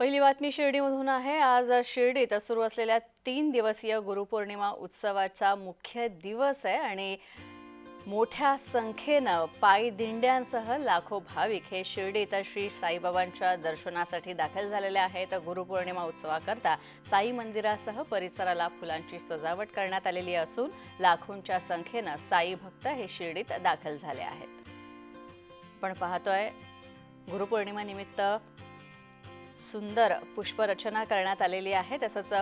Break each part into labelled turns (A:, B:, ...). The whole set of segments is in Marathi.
A: पहिली बातमी शिर्डीमधून आहे. आज शिर्डीत सुरू असलेल्या तीन दिवसीय गुरुपौर्णिमा उत्सवाचा मुख्य दिवस आहे आणि मोठ्या संख्येनं पायी दिंड्यांसह लाखो भाविक हे शिर्डीत श्री साईबाबांच्या दर्शनासाठी दाखल झालेले आहेत. गुरुपौर्णिमा उत्सवाकरता साई मंदिरासह परिसराला फुलांची सजावट करण्यात आलेली असून लाखोंच्या संख्येनं साई भक्त हे शिर्डीत दाखल झाले आहेत. पण पाहतोय गुरुपौर्णिमा निमित्त सुंदर पुष्परचना करण्यात आलेली आहे. तसंच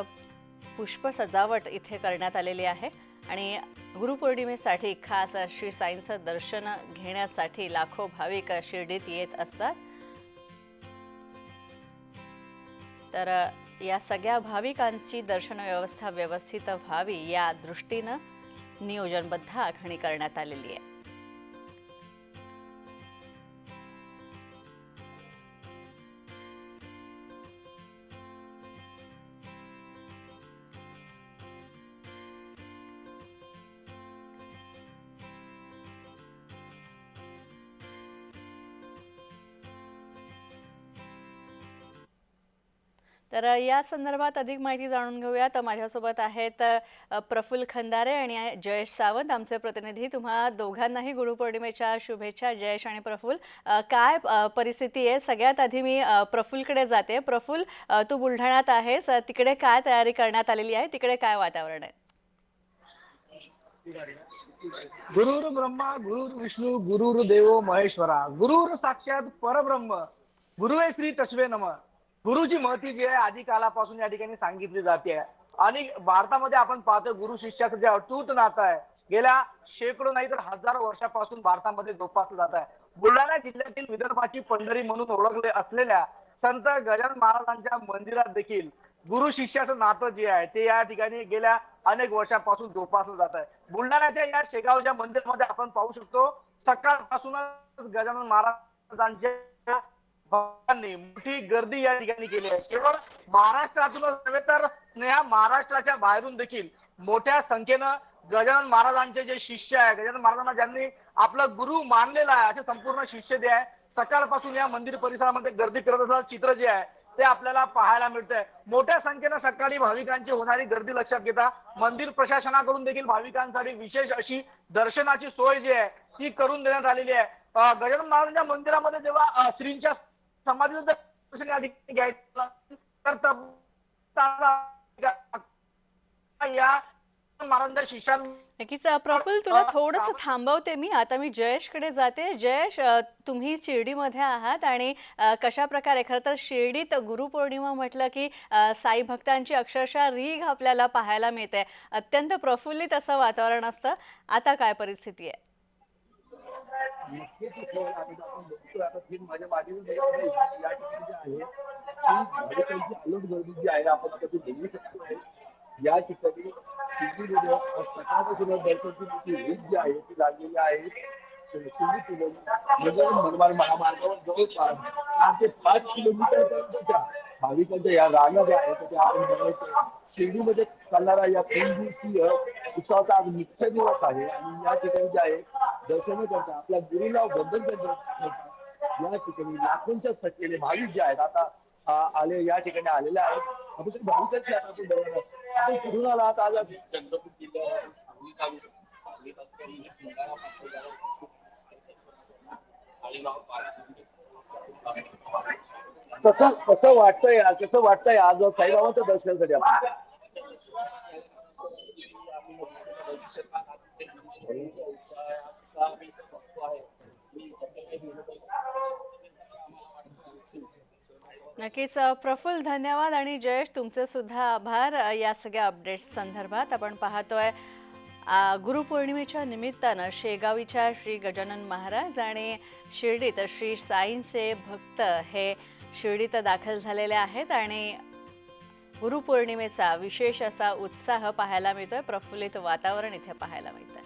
A: पुष्प सजावट इथे करण्यात आलेली आहे. आणि गुरुपौर्णिमेसाठी खास श्री साईंचं दर्शन घेण्यासाठी लाखो भाविक शिर्डीत येत असतात. तर या सगळ्या भाविकांची दर्शन व्यवस्था व्यवस्थित व्हावी या दृष्टीनं नियोजनबद्ध आखणी करण्यात आलेली आहे. तर या संदर्भात अधिक माहिती जाणून घेऊया. तर माझ्यासोबत आहेत प्रफुल्ल खंदारे आणि जयेश सावंत. आमचे प्रतिनिधी तुम्हा दोघांनाही गुरुपौर्णिमेच्या शुभेच्छा जयेश आणि प्रफुल्ल. काय परिस्थिती आहे? सगळ्यात आधी मी प्रफुलकडे जाते. प्रफुल्ल तू बुलढाण्यात आहेस. तिकडे काय तयारी करण्यात आलेली आहे? तिकडे काय वातावरण आहे?
B: गुरुर ब्रह्मा गुरुर विष्णू गुरुर देवो महेश्वरा. गुरुर साक्षात परब्रह्म. गुरु श्री तस्वे नम. गुरुची महती जी आहे आधी कालापासून या ठिकाणी सांगितली जाते. आणि भारतामध्ये आपण पाहतो गुरु शिष्याचं जे अटूट नातं आहे गेल्या शेकडो नाही तर हजारो वर्षापासून भारतामध्ये जोपासलं जात आहे. बुलढाणा जिल्ह्यातील विदर्भाची पंढरी म्हणून ओळखले असलेल्या संत गजानन महाराजांच्या मंदिरात देखील गुरु शिष्याचं नातं जे आहे ते या ठिकाणी गेल्या अनेक वर्षापासून जोपासलं जात आहे. बुलढाण्याच्या या शेगावच्या मंदिरामध्ये आपण पाहू शकतो सकाळपासूनच गजानन महाराजांच्या लोकांनी मोठी गर्दी या ठिकाणी केली आहे. केवळ महाराष्ट्रातूनच नव्हे तर या महाराष्ट्राच्या बाहेरून देखील मोठ्या संख्येनं गजानन महाराजांचे जे शिष्य आहे गजानन महाराजांना ज्यांनी आपला गुरु मानलेला आहे असे संपूर्ण शिष्य जे आहे सकाळपासून या मंदिर परिसरामध्ये गर्दी करत असं चित्र जे आहे ते आपल्याला पाहायला मिळतंय. मोठ्या संख्येनं सकाळी भाविकांची होणारी गर्दी लक्षात घेता मंदिर प्रशासनाकडून देखील भाविकांसाठी विशेष अशी दर्शनाची सोय जी आहे ती करून देण्यात आलेली आहे. गजानन महाराजांच्या मंदिरामध्ये जेव्हा श्रींच्या या ठिकाणी घ्यायचं तर तब- या महाराजांच्या शिष्यां
A: नक्कीच अ, प्रफुल्ल तुला थोडंसं थांबवते मी. आता मी जयेशकडे जाते. जयेश तुम्ही शिर्डीमध्ये आहात आणि कशा प्रकारे खरं तर शिर्डीत गुरुपौर्णिमा म्हटलं की साई भक्तांची अक्षरशः रीघ आपल्याला पाहायला मिळते. अत्यंत प्रफुल्लित असं वातावरण असतं. आता काय परिस्थिती आहे?
C: नक्कीच इथे आता आपण बघतोय आता थेट माझ्या मागे जो देश आहे, या ठिकाणी जे आहे ती भाविकांची अलट गर्दी जी आहे आपण आता ती बघू शकतोय या ठिकाणी सकाळपासून दर्शनाची मोठी रीत जी आहे ती लागलेली आहे मनमाड महामार्गावर जवळपास चार ते पाच किलोमीटर पर्यंतच्या भाविकांच्या या रांगा ज्या आहेत त्या आपण बघायचो शिर्डीमध्ये चालणारा या तीन दिवसीय उत्सवाचा मुख्य दिवस आहे आणि या दर्शन करता. आपल्या गुरुला वंदन करता. या ठिकाणी लाखोंच्या संख्येने भाविक जे आहेत आता आले या ठिकाणी आलेले आहेत. आपण भाविकांची आता आपण आहोत. आपण कुठून आला आहात आज चंद्रपूर जिल्ह्यात पाटोदा कसं कसं वाटतंय कसं वाटतंय आज साईबाबांच्या दर्शनासाठी आपण?
A: नक्कीच प्रफुल्ल धन्यवाद आणि जयेश तुमचे सुद्धा आभार या सगळ्या अपडेट्स संदर्भात आपण पाहतोय गुरुपौर्णिमेच्या निमित्तानं शेगावीच्या श्री गजानन महाराज आणि शिर्डीत श्री साईंचे भक्त हे शिर्डीत दाखल झालेले आहेत आणि गुरुपौर्णिमेचा विशेष असा उत्साह पाहायला मिळतोय प्रफुल्लित वातावरण इथे पाहायला मिळतंय.